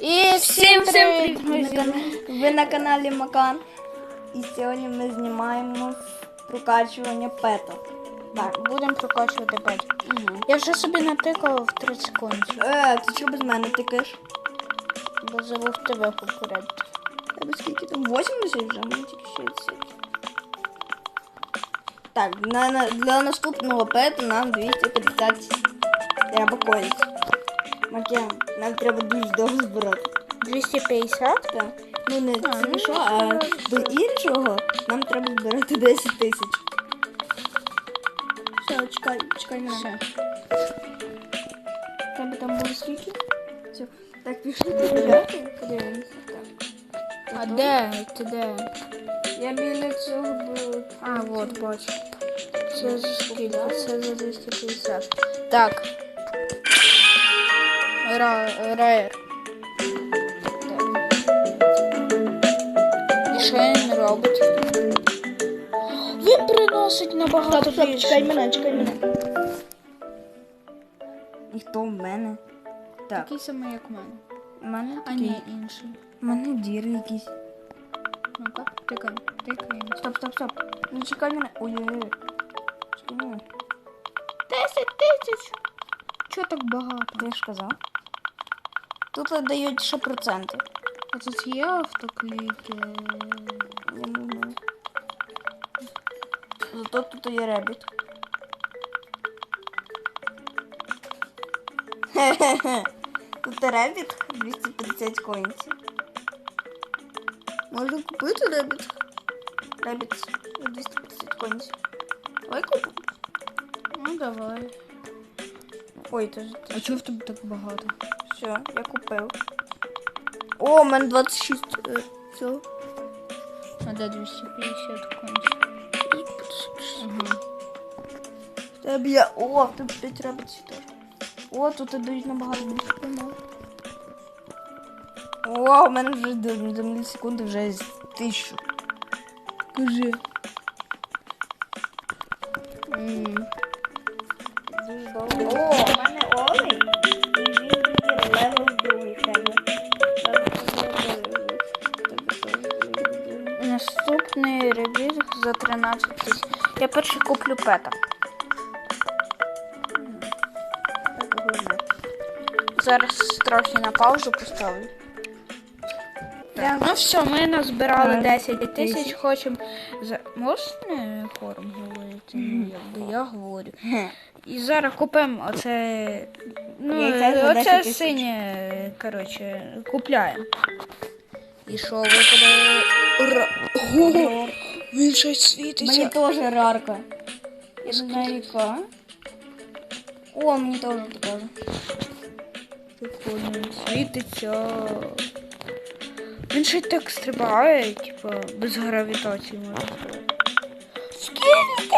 І всім привіт, Ви на, каналі Макан. І сьогодні ми знімаємо прокачування пета. Так, будемо прокачувати пет. Я вже собі натикав в 30 секунд, Е, ти чого без мене тикаєш? бо забув тебе попередити. Тебе скільки там? 80 вже, мені тільки 60. Так, на, на, для наступного пета нам 250 треба коїть. Макіан, нам треба дуже довго збирати. 250? Так. Ну не А, це ну, що, а до іншого нам треба збирати 10 тисяч. Все, чекай, чекай мене. Все. Тебе там було скільки? Все. Так, пішли подивляти. Подивимося. Так. А де? Ти де? Я біля цього був. А, от, бачу. Це за скільки? Це за 250. Так. Ра, рейр. І що він робить? Він приносить набагато Стоп, більше. чекай мене, чекай мене. Ніхто в мене. Так, Такий самий, як у мене. в мене А такий. ні, інший. В мене діри якісь. Ну-ка, тикай, тикай. Стоп, стоп, стоп. Не чекай мене. Ой-ой-ой. Чекай мене. 10 тисяч. Чого так багато? Ти ж казав. Тут дають ще проценти. А тут є автокліки. Я не знаю. Зато тут є ребіт. Хе-хе-хе. Тут ребіт 250 коїнців. Можна купити ребіт. Ребіт за 250 коїнців. Давай купимо. Ну давай. Ой, це ж А чого в тебе так багато? Все, я купив. О, у мене 26 е, цього. А де 250 кончик? В тебе є. О, тут 5 ребітів теж. О, тут дають набагато більше поймав. О, у мене вже до, до мілісекунди вже тисячу. Кажи. Дуже довго. О, у мене Олей. Наступний ребіт за 13 тисяч. Я перший куплю пета. Зараз трохи на паузу поставлю. Ну все, ми назбирали 10 тисяч, хочемо. За... Можна хором говорити? Якби я говорю. І зараз купимо оце. Ну, Яйця за 10 оце синє, коротше, купляємо. І що випадає? Ура! Ого! Він щось Мені світиться. теж рарка. Я не знаю яка. О, мені теж така. Прикольно, він світиться. Він ще й так стрибає, типу, без гравітації сказати. Скільки?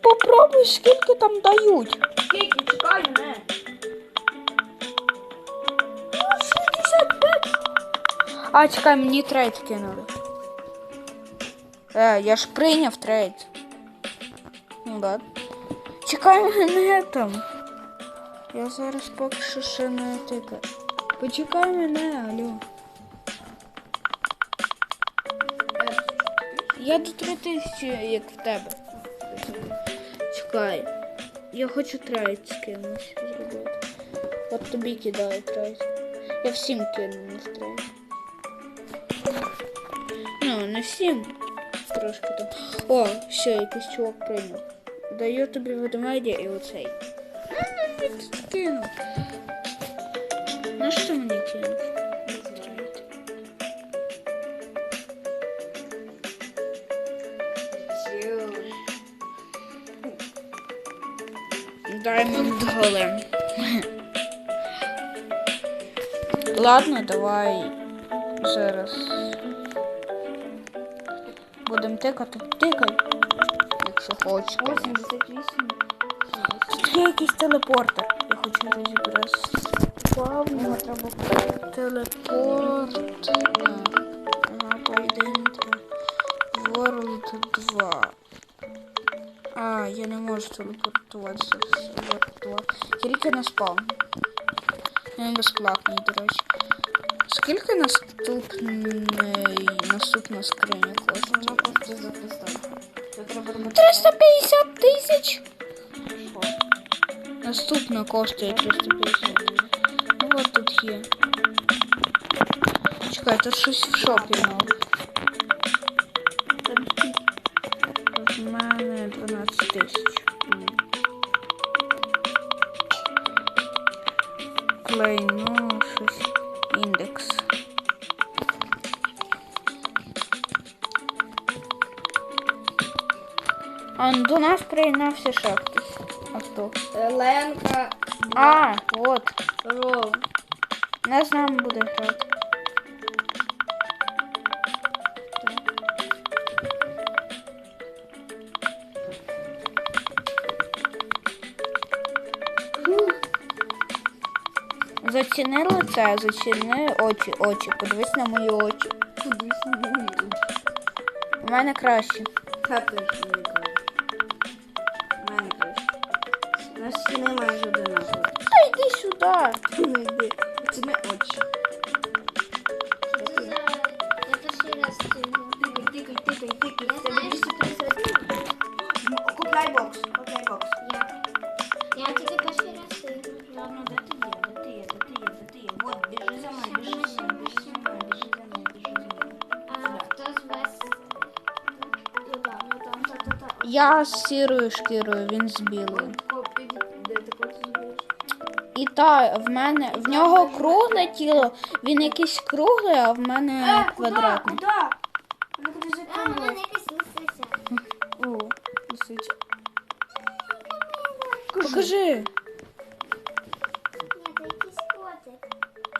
Попробуй, скільки там дають. Скільки? Чекай мене. А, чекай, мені трейд кинули. Е, я ж прийняв трейд. Ну да. Чекай мене там. Я зараз поки що ще не тикаю. Почекай мене, алло. Я до 3000, як в тебе. Чекай. Я хочу трейд з кимось зробити. От тобі кидаю трейд. Я всім кину в трейд. Ну, не всім. Трошки там. О, все, якийсь чувак прийняв. Даю тобі ведмедя і оцей. Ну, Кину. На що мені кинув? Diamond Golem. Ладно, давай зараз. Будемо тикати. Тикай. Якщо хочеш. 88. Тут є якийсь телепортер. Я хочу розібратися. Плавно треба телепорт. А, Ага, поєдинка. World 2. А, я не можу телепортуватися. в World 2. Тільки на спаун. Він безплатний, до речі. Скільки наступний наступна скриня коштує? Воно коштує за 300. Це треба робити. 350 тисяч? Наступна коштує 350. Ну от тут є. Чекай, тут щось в шопі. Там? В мене 12 тисяч. Клей, Ну, до нас приєднався хтось. А хто? Ленка. А, от. Ром. Не з нами буде грати. Заціни лице, заціни очі, очі. Подивись на мої очі. Кудись не вийду. У мене краще. Хати ж У нас стіни майже одинакові. Та йди сюди. Йди. Це не очі. Тикай, тикай, тикай. Я знаю, що Ну, Купляй бокс, купляй бокс. Я. Тільки перший раз чую. Ладно, де ти є, де ти є, де ти є, де ти є. Вот, біжи за мною, біжи за мною, біжи за мною, біжи за мною, біжи за мною. А хто з вас? Ну там, ну там, та, та, та. Я з сірою шкірою, він з білою. І та в мене в нього кругле тіло, він якийсь круглий, а в мене квадратний. Куди? Вона А, у мене якась лисиця. О, лисиця. Покажи. Ні, це якийсь котик.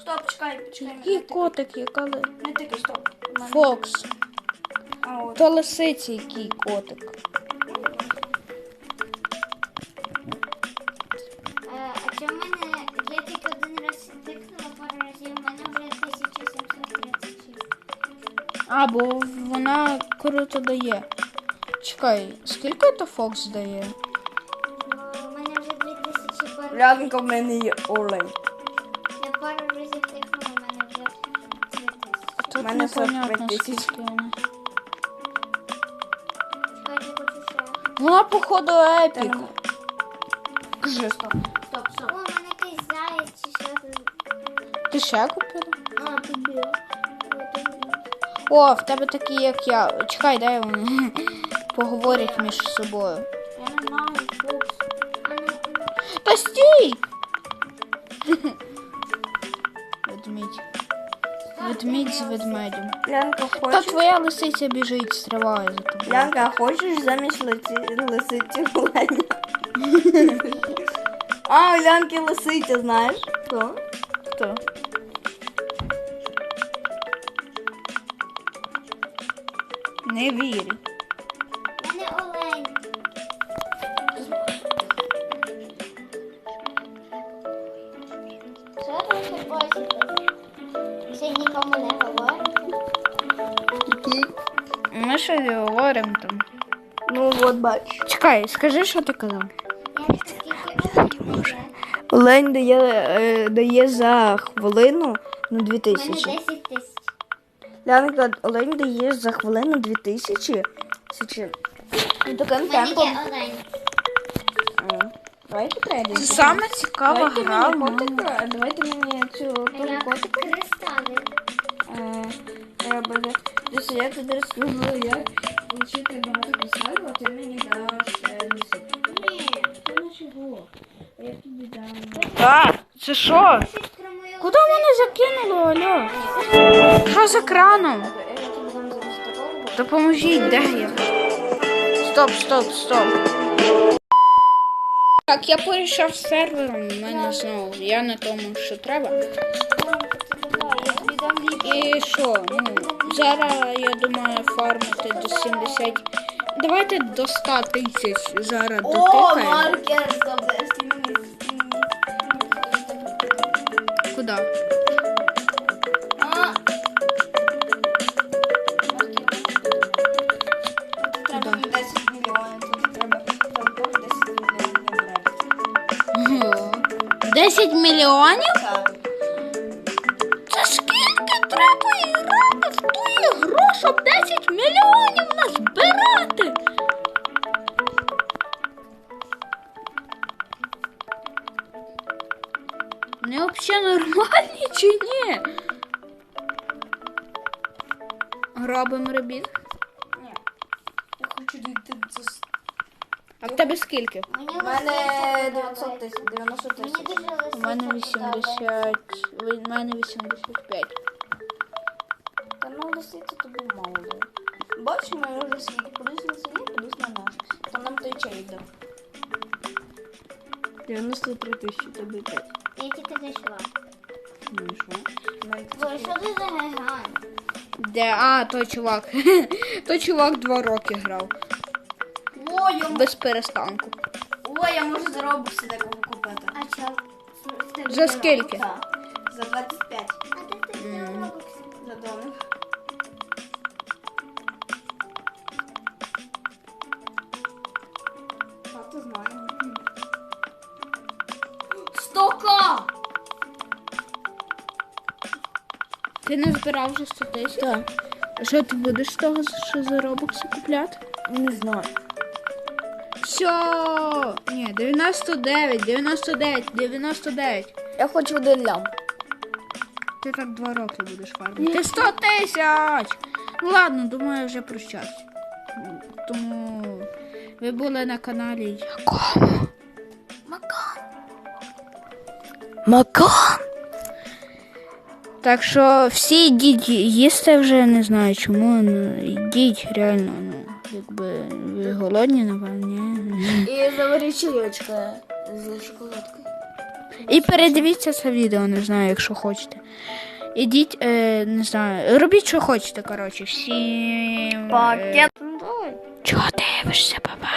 Стоп, чекай, почекай. Який котик, яка ли... Не тикай, стоп. У мене- Фокс. А, от. То лисиці який котик. А, бо вона круто дає. Чекай, скільки то Фокс дає? У мене вже 2000 пару. Лянка в мене є олень. Я пару разів тикнула, у мене вже 3000. Тут мене 45 тисяч. скільки вона. Чекайте, я хочу ще. Вона походу епік. Кажи, стоп. Стоп, О, у мене якийсь заяць чи що тут. Ти ще купила? А, тобі. О, в тебе такі, як я. Чекай, дай вони поговорять між собою. Я не знаю, фокс. Та стій! Ведмідь. Ведмідь з ведмедем. Лянка, Та хочеш? твоя лисиця біжить, стриває за тобою. Лянка, хочеш замість лиці... лисиці оленя? А, у Лянки лисиця, знаєш? Хто? Хто? Не вірю. мене олень. Що ще бачите? Ще нікому не говорю. Ми щось говоримо там. Ну, от бач. Чекай, скажи, що ти казав. Я оленів є? Олень дає, е, дає за хвилину ну, У мене 2000. 10 тисяч. Лянка, олень дає за хвилину 2000. Січі. І таким темпом. Давайте пройдемо. Це саме цікава Давайте гра. мені ну. котика, давайте мені цю Я котика. кристали. Е, Треба за- Дивіться, я тобі розкажу, як отримати багато кристалів, а ти мені даш е, лисицю. Ні. Це не чого. Я тобі дам. Так, це що? Куди мене закинуло, алло? Що з екраном? Допоможіть, де я? Стоп, стоп, стоп. Так, я порішав з сервером, у мене знову. Я на тому, що треба. І що? Ну, зараз я думаю фармити до 70. Давайте до 100 тисяч зараз О, дотикаємо. маркер, куда? А... Треба 10 мільйонів, тут треба там 10 мільйонів набрати. мільйонів? Це скільки треба грати в ту ігру, щоб 10 мільйонів нас Вони нормальні чи ні? Робимо ребіт. Ні. Я хочу дійти до... с- А в тебе скільки? Мені У мене 900 тисяч, 90 тисяч. У мене подобається. 80. У мене 85. Та ну лисиця тобі мало. дає. Бачиш, ми вже світ. Кудись на селі, кудись на наш. Там нам той чай йде. 93 тисячі, тобі 5. Я тільки зайшла. Ну і що? Ой, що ти за гігант? Де? А, той чувак. той чувак два роки грав. О, я, м- Без перестанку. О, я можу заробити такого купити. А чо? За скільки? Так. За 25. А ти Ти не збирав вже 100 тисяч? Так. Що ти будеш з того, що за робокси купляти? Не знаю. Все. Ні, 99, 99, 99. Я хочу один лям. Ти так два роки будеш фармити. Ти 100 тисяч! Ну ладно, думаю, вже прощаюсь. Тому ви були на каналі Якому? Макан! Так що всі йдіть їсти вже, не знаю чому. Ну, йдіть реально, ну, якби ви голодні, напевно. ні? І заваріть чайочка з шоколадкою. І передивіться це відео, не знаю, якщо хочете. Ідіть, е, не знаю, робіть, що хочете, коротше, всім. е, Пакет. Чого дивишся, баба?